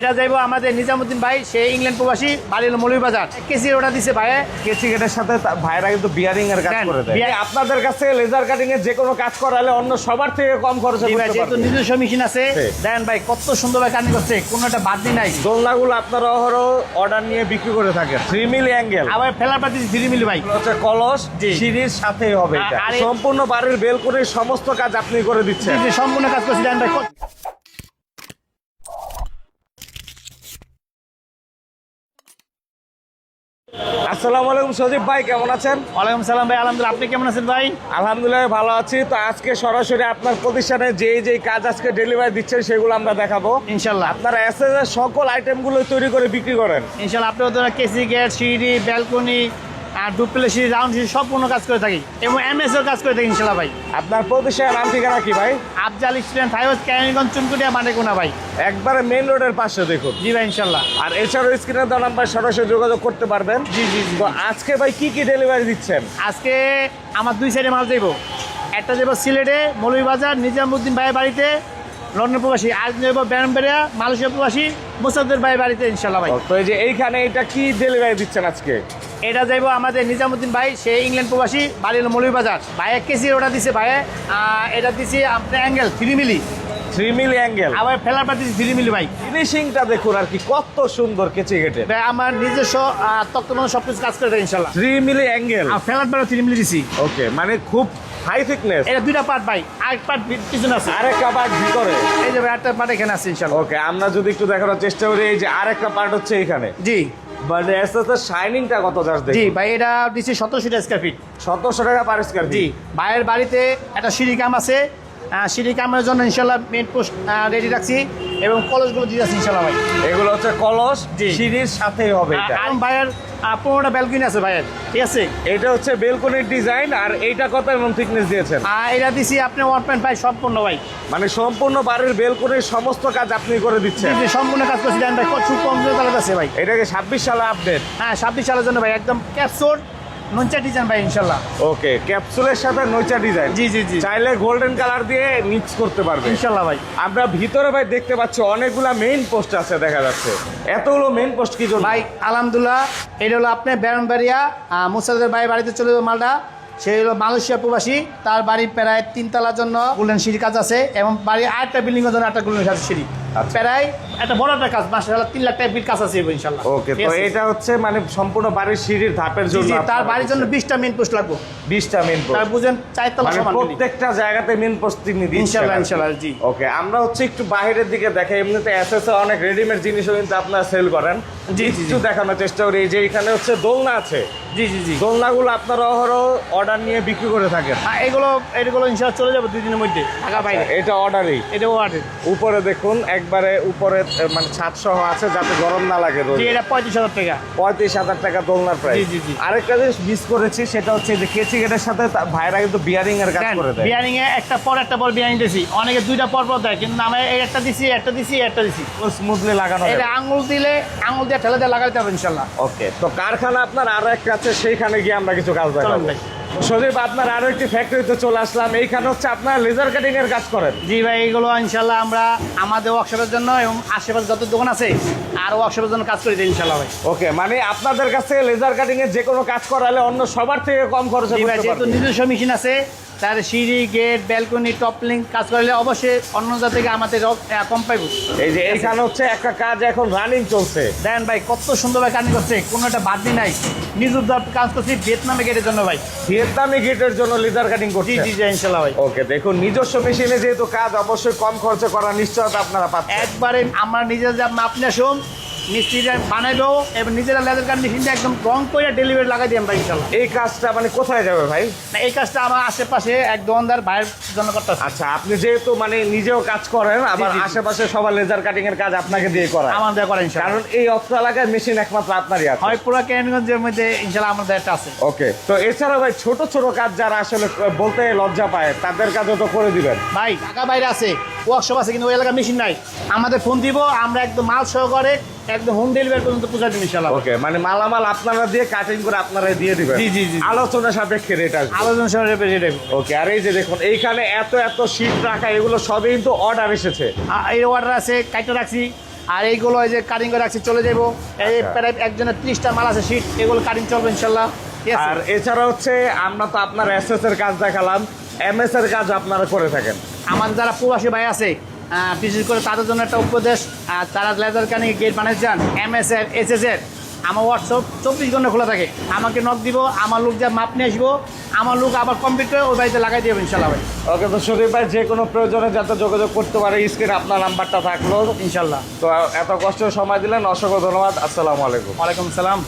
এটা যাইবো আমাদের নিজামুদ্দিন ভাই সে ইংল্যান্ড প্রবাসী বাড়ি হলো মৌলভীবাজার। এক কেজি ওটা দিছে ভাই। কেচি গেটের সাথে ভাইরা কিন্তু বিয়ারিং এর কাজ করে দেয়। আপনাদের কাছে লেজার কাটিং এর যে কোনো কাজ করালে অন্য সবার থেকে কম খরচে জি করতে যেহেতু পারবেন নিজস্ব মেশিন আছে ভাই কত সুন্দর ভাবে কাটিং করছে কোনো একটা বাদ দিন নাই। দোলনাগুলো আপনারা অহরহ অর্ডার নিয়ে বিক্রি করে থাকেন। থ্রি মিলি অ্যাঙ্গেল আবার ফেলার পাতি মিলি ভাই। হচ্ছে কলস জি। সিঁড়ির সাথেই হবে এটা। সম্পূর্ণ বাড়ির বেলকনির সমস্ত কাজ আপনি করে দিচ্ছেন। সম্পূর্ণ কাজ করছি ভাই আসসালামু আলাইকুম সজীব ভাই কেমন আছেন? ওয়ালাইকুম সালাম ভাই আলহামদুলিল্লাহ। আপনি কেমন আছেন ভাই? আলহামদুলিল্লাহ ভালো আছি। তো আজকে সরাসরি আপনার প্রতিষ্ঠানে যে যে কাজ আজকে ডেলিভারি দিচ্ছেন সেগুলো আমরা দেখাবো। ইনশাল্লাহ। আপনারা এসে সকল আইটেমগুলো তৈরি করে বিক্রি করেন। ইনশাল্লাহ আপনি কেসি গেট সিঁড়ি ব্যালকনি আর ডুপ্লে সিঁড়ি রাউন্ড সিঁড়ি সম্পূর্ণ কাজ করে থাকি। এবং এমএস এর কাজ করে থাকি ইনশাল্লাহ ভাই। আপনার প্রতিষ্ঠানের নাম ঠিকানা কি ভাই? আফজাল স্টুডেন্ট হাইওয়েজ ক্যানিগঞ্জ চুনকুটিয়া মানেকোনা ভাই। একবারে মেইন রোডের পাশে দেখুন। জি ভাই ইনশাল্লাহ আর এছাড়াও স্ক্রিনে দেওয়া নাম্বার সরাসরি যোগাযোগ করতে পারবেন। জি জি জি। তো আজকে ভাই কি কি ডেলিভারি দিচ্ছেন? আজকে আমার দুই সাইডে মাল দেবো একটা দেবো সিলেটে মৌলভীবাজার নিজামুদ্দিন ভাইয়ের বাড়িতে লন্ডন প্রবাসী আজ নেব ব্যারামবেড়িয়া মালয়েশিয়া প্রবাসী মোসাদের ভাই বাড়িতে ইনশাল্লাহ ভাই। তো এই যে এইখানে এটা কি ডেলিভারি দিচ্ছেন আজকে? এটা যাইব আমাদের নিজামুদ্দিন ভাই সে ইংল্যান্ড প্রবাসী বাড়ি হলো মৌলভীবাজার। ভাই এক কেজি ওটা দিছে ভাই এটা দিছি আপনার angle three milli three milli angle. আবার ফেলার পাতি থ্রি মিলি ভাই। ফিনিশিংটা দেখুন আর কি কত সুন্দর কেচে ভাই আমার নিজস্ব তত্ত্বাবধান সব কিছু কাজ করে ইনশাল্লাহ থ্রি মিলি অ্যাঙ্গেল। আর ফেলার পাড়া থ্রি মিলি দিছি। ওকে মানে খুব হাই থিকনেস এটা দুইটা পার্ট ভাই আরেক পার্ট পিছনে আছে। আরেকটা পার্ট ভিতরে। এই যে একটা পার্ট এখানে আছে ওকে আমরা যদি একটু দেখানোর চেষ্টা করি এই যে আরেকটা পার্ট হচ্ছে এখানে। জি। মানে আস্তে আস্তে শাইনিংটা কত জি ভাই এটা দিচ্ছি সতেরোশো স্কোয়ার ফিট সতেরোশো টাকা পার স্কোয়ার জি ভাইয়ের বাড়িতে একটা সিঁড়ি কাম আছে। সিঁড়ি কামের জন্য ইনশাল্লাহ মেন পোস্ট রেডি রাখছি এবং কলেজগুলো দিয়ে যাচ্ছি ইনশাল্লাহ ভাই। এগুলো হচ্ছে কলস জি। সিঁড়ির সাথেই হবে এটা। আর ভাইয়ের পনেরোটা ব্যালকনি আছে ভাইয়ের ঠিক আছে? এটা হচ্ছে বেলকনির ডিজাইন আর এইটা কত এমন থিকনেস দিয়েছেন? আর এটা দিছি আপনি ওয়ান পয়েন্ট ফাইভ সম্পূর্ণ ভাই। মানে সম্পূর্ণ বাড়ির বেলকনির সমস্ত কাজ আপনি করে দিচ্ছেন। সম্পূর্ণ কাজ করছি। ভাই খুব কম আছে ভাই। এটাকে ছাব্বিশ সালে আপডেট হ্যাঁ ছাব্বিশ সালের জন্য ভাই একদম ক্যাপসোর নঞ্চা ডিজাইন ভাই ইনশাল্লাহ। ওকে ক্যাপসুলের সাথে নৈচা ডিজাইন জি জি জি। চাইলে গোল্ডেন কালার দিয়ে মিক্স করতে পারবে। ইনশাল্লাহ ভাই। আমরা ভিতরে ভাই দেখতে পাচ্ছি অনেকগুলা মেইন পোস্ট আছে দেখা যাচ্ছে। এতগুলো মেইন পোস্ট কি জন্য? ভাই আলহামদুলিল্লাহ এটা হলো আপনি ব্যারনবাড়িয়া মুসাদের ভাই বাড়িতে চলে যাবে মালটা। সে হলো মালয়েশিয়া প্রবাসী তার বাড়ি প্রায় তিনতলার জন্য গোল্ডেন সিঁড়ি কাজ আছে এবং বাড়ি আরেকটা বিল্ডিং এর জন্য একটা গোল্ডেন সিঁড়ি। প্রায় একটা বড় একটা কাজ মাসা তিন লাখ টাকা কাজ আছে ইনশাল্লাহ। ওকে তো এটা হচ্ছে মানে সম্পূর্ণ বাড়ির সিঁড়ির ধাপের জন্য তার বাড়ির জন্য বিশটা মেন পোস্ট লাগবে। বিশটা মেইন তার বুঝেন চারতলা সমান প্রত্যেকটা জায়গাতে মেইন পোস্ট তিনি দিচ্ছেন ইনশাল্লাহ ইনশাল্লাহ জি। ওকে আমরা হচ্ছে একটু বাইরের দিকে দেখাই এমনিতে অনেক রেডিমেড জিনিসও কিন্তু আপনারা সেল করেন। জি, জি, জি। একটু দেখানোর চেষ্টা করি যে এখানে হচ্ছে দোলনা আছে। জি জি জি। দোলনাগুলো আপনারা অহরহ অর্ডার নিয়ে বিক্রি করে থাকেন। হ্যাঁ, এগুলো এগুলো ইনশাল্লাহ চলে যাবে দুই দিনের মধ্যে ঢাকা বাইরে। এটা অর্ডারই এটাও ওয়ার্ডের উপরে দেখুন একবারে উপরে মানে ছাদ সহ আছে যাতে গরম না লাগে এটা পঁয়ত্রিশ হাজার টাকা। পঁয়ত্রিশ হাজার টাকা দোলনার প্রাইস। আরেকটা জিনিস মিস করেছি সেটা হচ্ছে যে কেচি গেটের সাথে ভাইরা কিন্তু বিয়ারিং এর কাজ করে দেয়। বিয়ারিং এ একটা পর একটা পর বিয়ারিং দিছি অনেকে দুইটা পর পর দেয় কিন্তু আমি এই একটা দিছি একটা দিছি একটা দিছি। স্মুথলি লাগানো এটা আঙুল দিলে আঙুল দিয়ে ঠেলে দিয়ে লাগাইতে হবে ইনশাল্লাহ। ওকে তো কারখানা আপনার আরও একটা আছে সেইখানে গিয়ে আমরা কিছু কাজ দেখাবো। সজীব আপনার আরও একটি ফ্যাক্টরিতে চলে আসলাম। এইখানে হচ্ছে আপনার লেজার কাটিং এর কাজ করেন। জি ভাই এইগুলো ইনশাল্লাহ আমরা আমাদের ওয়ার্কশপের জন্য এবং আশেপাশে যত দোকান আছে আর ওয়ার্কশপের জন্য কাজ করে দিই ইনশাল্লাহ ভাই। ওকে মানে আপনাদের কাছ থেকে লেজার কাটিং এর যে কোনো কাজ করালে অন্য সবার থেকে কম খরচে হবে যেহেতু নিজস্ব মেশিন আছে তার সিঁড়ি গেট ব্যালকনি টপলিং কাজ করলে অবশ্যই অন্য জায়গা থেকে আমাদের কম পাইব। এই যে এইখানে হচ্ছে একটা কাজ এখন রানিং চলছে। দেন ভাই কত সুন্দর ভাই কাজ করছে কোনো একটা বাদ দিন নাই। নিজ কাজ করছি ভিয়েতনামে গেটের জন্য ভাই। ভিয়েতনামি গেটের জন্য লেজার কাটিং করছে। জি জি ইনশাল্লাহ ভাই। ওকে দেখুন নিজস্ব মেশিনে যেহেতু কাজ অবশ্যই কম খরচে করার নিশ্চয়তা আপনারা পাচ্ছেন। একবারে আমরা নিজের যা মাপ নিয়ে আসুন মিস্ত্রিরা বানাইবেও এবং নিজেরা লেদার কার্ড মেশিনটা একদম রং করে ডেলিভারি লাগাই দিয়ে ভাই ইনশাল্লাহ এই কাজটা মানে কোথায় যাবে ভাই? না, এই কাজটা আমার আশেপাশে এক দোকানদার ভাইয়ের জন্য করতে আচ্ছা আপনি যেহেতু মানে নিজেও কাজ করেন আবার। আশেপাশে সবার লেজার কাটিং এর কাজ আপনাকে দিয়ে আমার করা কারণ এই অত্র এলাকায় মেশিন একমাত্র আপনারই আছে। হয় পুরো কেরানীগঞ্জের মধ্যে আমাদের একটা আছে। ওকে তো এছাড়া ভাই ছোট ছোট কাজ যারা আসলে বলতে লজ্জা পায় তাদের কাজও তো করে দিবেন। ভাই ঢাকা বাইরে আছে ওয়ার্কশপ আছে কিন্তু ওই এলাকার মেশিন নাই। আমাদের ফোন দিব আমরা একদম মাল সহকারে একদম হোম ডেলিভারি পর্যন্ত পৌঁছা দিন ওকে মানে মালামাল আপনারা দিয়ে কাটিং করে আপনারা দিয়ে দিবেন। জি, জি, জি। আলোচনা সাপেক্ষে রেট আসবে। আলোচনা রেপে রেপে ওকে আর এই যে দেখুন এইখানে এত এত শীট রাখা এগুলো সবই কিন্তু অর্ডার এসেছে। এই অর্ডার আছে কাইটা রাখছি আর এইগুলো এই যে কাটিং করে রাখছি চলে যাব এই আচ্ছা। প্রায় একজনের ত্রিশটা মাল আছে শীট এগুলো কাটিং চলবে ইনশাল্লাহ। আর এছাড়া হচ্ছে আমরা তো আপনার এস এস এর কাজ দেখালাম। এম এস এর কাজ আপনারা করে থাকেন। আমার যারা প্রবাসী ভাই আছে বিশেষ করে তাদের জন্য একটা উপদেশ আর তারা লেজার কানে গেট বানাতে যান এম এস এর এস এস এর। আমার হোয়াটসঅ্যাপ চব্বিশ ঘণ্টা খোলা থাকে। আমাকে নক দিব আমার লোক যা মাপ নিয়ে আসব আমার লোক আবার কমপ্লিট করে ওই বাড়িতে লাগাই দেবো ইনশাল্লাহ ভাই। ওকে তো শরীফ ভাই যে কোনো প্রয়োজনে যাতে যোগাযোগ করতে পারে স্ক্রিনে আপনার নাম্বারটা থাকল। ইনশাল্লাহ। তো এত কষ্ট সময় দিলেন অসংখ্য ধন্যবাদ। আসসালামু আলাইকুম। ওয়ালাইকুম সালাম